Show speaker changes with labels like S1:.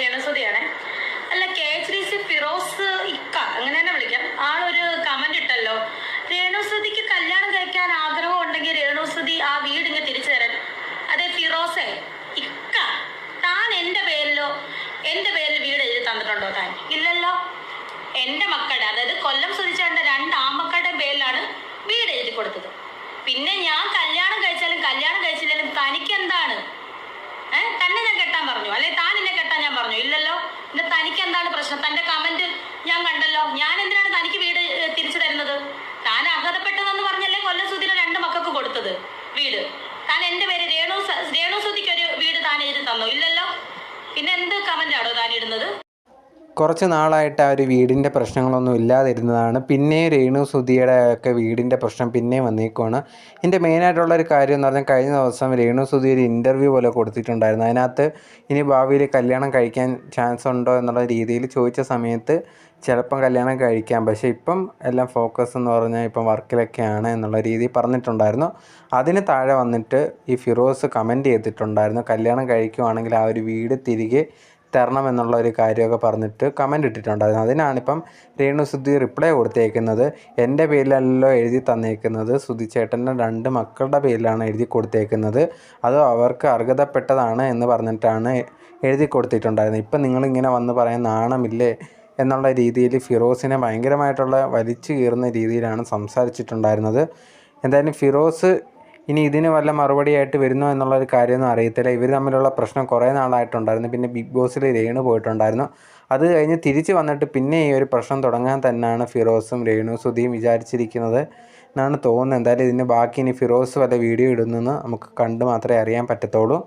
S1: രേണുസുതിയാണേ അല്ല K H D C Firoz ഇക്ക അങ്ങനെ തന്നെ വിളിക്കാം. ആളൊരു കമന്റ് ഇട്ടല്ലോ. രേണുസുതിക്ക് കല്യാണം കഴിക്കാൻ ആഗ്രഹം ഉണ്ടെങ്കിൽ രേണുസുതി ആ വീട് ഇങ്ങ് തിരിച്ചു തരാൻ. അതെ ഫിറോസെ ഇക്ക താൻ എന്റെ പേരിലോ എന്റെ പേരിൽ വീട് എഴുതി തന്നിട്ടുണ്ടോ താൻ? ഇല്ലല്ലോ എന്റെ മക്കളുടെ അതായത് കൊല്ലം സുതിച്ചേണ്ട രണ്ട് ആമക്കളുടെ പേരിലാണ് വീട് എഴുതി കൊടുത്തത് പിന്നെ ഞാൻ കല്യാണം കഴിച്ചാലും കല്യാണം കഴിച്ചില്ലെങ്കിലും തനിക്ക് എന്താണ് ഏ തന്നെ ഞാൻ കെട്ടാൻ പറഞ്ഞു അല്ലെ താൻ എന്നെ കെട്ടാൻ ഞാൻ പറഞ്ഞു ഇല്ലല്ലോ പിന്നെ തനിക്ക് എന്താണ് പ്രശ്നം തന്റെ കമന്റ് ഞാൻ കണ്ടല്ലോ. ഞാൻ എന്തിനാണ് തനിക്ക് വീട് തിരിച്ചു തരുന്നത്? താൻ അർഹതപ്പെട്ടതെന്ന് പറഞ്ഞല്ലേ കൊല്ലം രണ്ട് മക്കൾക്ക് കൊടുത്തത് വീട്. താൻ എന്റെ പേര് രേണു രേണു സുധിക്ക് ഒരു വീട് താൻ എഴുതി തന്നോ? ഇല്ലല്ലോ. പിന്നെ എന്ത് കമന്റ് ആണോ താൻ ഇടുന്നത്?
S2: കുറച്ച് നാളായിട്ട് ആ ഒരു വീടിന്റെ പ്രശ്നങ്ങളൊന്നും ഇല്ലാതിരുന്നതാണ്. പിന്നെ രേണു സുധിയുടെ ഒക്കെ വീടിന്റെ പ്രശ്നം പിന്നെയും വന്നേക്കുവാണ്. എന്റെ മെയിനായിട്ടുള്ള ഒരു കാര്യം എന്ന് പറഞ്ഞാൽ കഴിഞ്ഞ ദിവസം രേണു സുധി ഒരു ഇന്റർവ്യൂ പോലെ കൊടുത്തിട്ടുണ്ടായിരുന്നു. അതിനകത്ത് ഇനി ഭാവിയിൽ കല്യാണം കഴിക്കാൻ ചാൻസ് ഉണ്ടോ എന്നുള്ള രീതിയിൽ ചോദിച്ച സമയത്ത് ചിലപ്പം കല്യാണം കഴിക്കാം. പക്ഷേ ഇപ്പം എല്ലാം ഫോക്കസ് എന്ന് പറഞ്ഞാൽ ഇപ്പം വർക്കിലൊക്കെയാണ് എന്നുള്ള രീതിയിൽ പറഞ്ഞിട്ടുണ്ടായിരുന്നു. അതിന് താഴെ വന്നിട്ട് ഈ ഫിറോസ് കമന്റ് ചെയ്തിട്ടുണ്ടായിരുന്നു. കല്യാണം കഴിക്കുവാണെങ്കിൽ ആ ഒരു വീട് തിരികെ തരണം എന്നുള്ള ഒരു കാര്യമൊക്കെ പറഞ്ഞിട്ട് കമന്റ് ഇട്ടിട്ടുണ്ടായിരുന്നു അതിനാണിപ്പം രേണു സുധി റിപ്ലൈ കൊടുത്തേക്കുന്നത്. എന്റെ പേരിലല്ലോ എഴുതി തന്നേക്കുന്നത്. സുധി ചേട്ടന്റെ രണ്ട് മക്കളുടെ പേരിലാണ് എഴുതി കൊടുത്തേക്കുന്നത്. അത് അവർക്ക് അർഹതപ്പെട്ടതാണ് എന്ന് പറഞ്ഞിട്ടാണ് എഴുതി കൊടുത്തിട്ടുണ്ടായിരുന്നത്. ഇപ്പം നിങ്ങളിങ്ങനെ വന്ന് പറയാൻ നാണമില്ലേ എന്നുള്ള രീതിയിൽ ഫിറോസിനെ ഭയങ്കരമായിട്ടുള്ള വലിച്ചു കീറുന്ന രീതിയിലാണ് സംസാരിച്ചിട്ടുണ്ടായിരുന്നത്. എന്തായാലും ഫിറോസ് ഇനി ഇതിന് വല്ല മറുപടിയായിട്ട് വരുന്നോ എന്നുള്ളൊരു കാര്യമൊന്നും അറിയത്തില്ല. ഇവർ തമ്മിലുള്ള പ്രശ്നം കുറേ നാളായിട്ടുണ്ടായിരുന്നു. പിന്നെ ബിഗ് ബോസിൽ രേണു പോയിട്ടുണ്ടായിരുന്നു. അത് കഴിഞ്ഞ് തിരിച്ച് വന്നിട്ട് പിന്നെ ഈ ഒരു പ്രശ്നം തുടങ്ങാൻ തന്നെയാണ് ഫിറോസും രേണു സുധിയും വിചാരിച്ചിരിക്കുന്നത് എന്നാണ് തോന്നുന്നത്. എന്തായാലും ഇതിന് ബാക്കി ഇനി ഫിറോസ് വല്ല വീഡിയോ ഇടുന്നെന്ന് നമുക്ക് കണ്ട് മാത്രമേ അറിയാൻ പറ്റത്തുള്ളൂ.